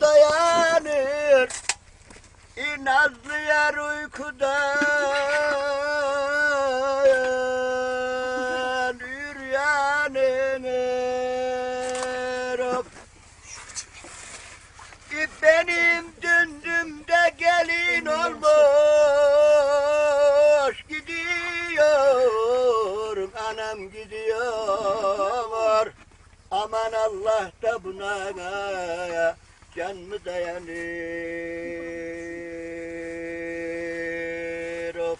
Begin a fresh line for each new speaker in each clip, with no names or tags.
dayanır? İnazlı yar uykudan Üryanır of. E, Benim döndümde gelin olmuş gidiyor anam gidiyor aman Allah da buna can mı dayanır of.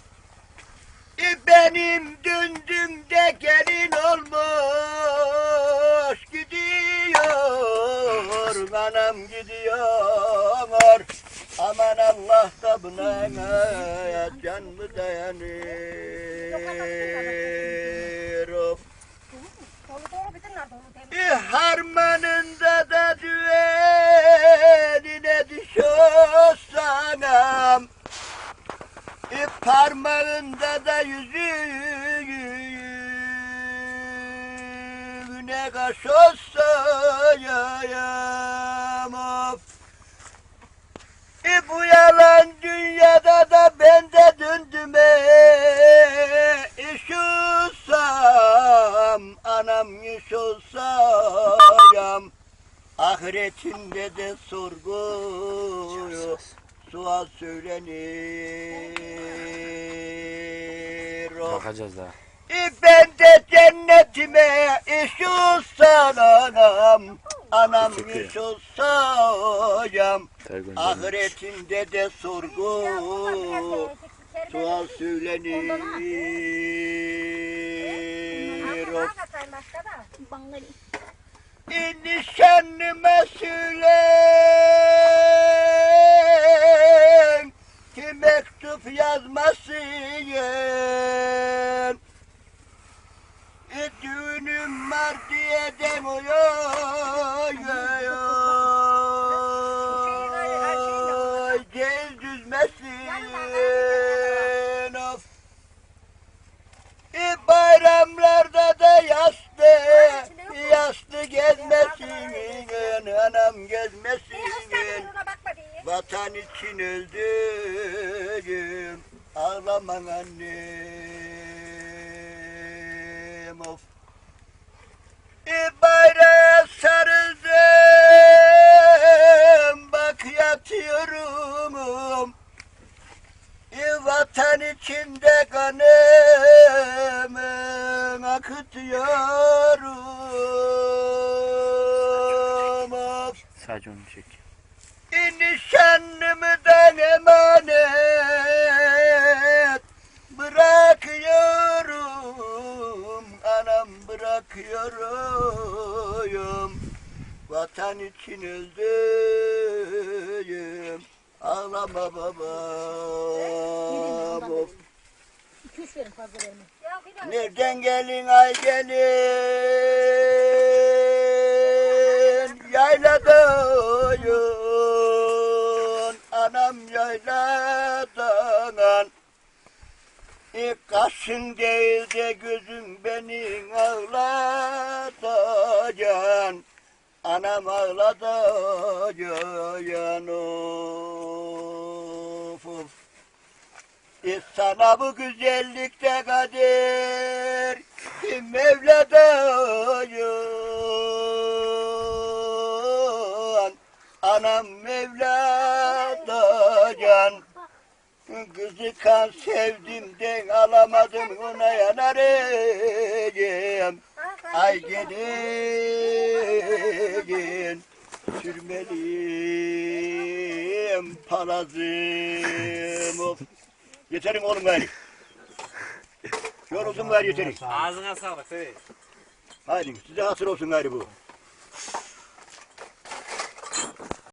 E, Benim döndümde gelin olmuş gidiyor anam gidiyor aman Allah da buna can mı dayanır of. E, harmanında parmağında da yüzüğüne kaş olsa yayam of. E, bu yalan dünyada da ben de döndüm iş olsam anam iş olsam ahiretinde de sorgu sual söylenir. of.
Bakacağız daha.
E ben de cennetime olsam anam anam olsam
Ergun
ahiretinde de sorgu sual söylenir. Yazmasın. E, düğünüm var diye demiyor. Gel düzmesin. Of. E, bayramlarda da yastı, yastı gezmesin, anam gezmesin. Vatan için öldüm, ağlaman annem of. E, bayrağa sarıldım, bak yatıyorum. E, vatan içinde kanımı akıtıyorum.
Sadece onu çek.
E, nişanlımdan bırakıyorum. Vatan için öldüm. Ağlama babam. Of. Nereden gelin ay gelin Yayladayın Anam yayladan e, Kaşın değil de gözüm beni Anam ağlatacan of of e sana bu güzellikte kadir kim Mevladayın Anam Mevladacan Kızı kan sevdimden alamadım ona yanarım Ay gelin sürmeliyim palazım of. Yeterim oğlum gari. Yoruldum gari yeterim.
Ağzına sağlık. Evet.
Haydi size hasır olsun gari bu.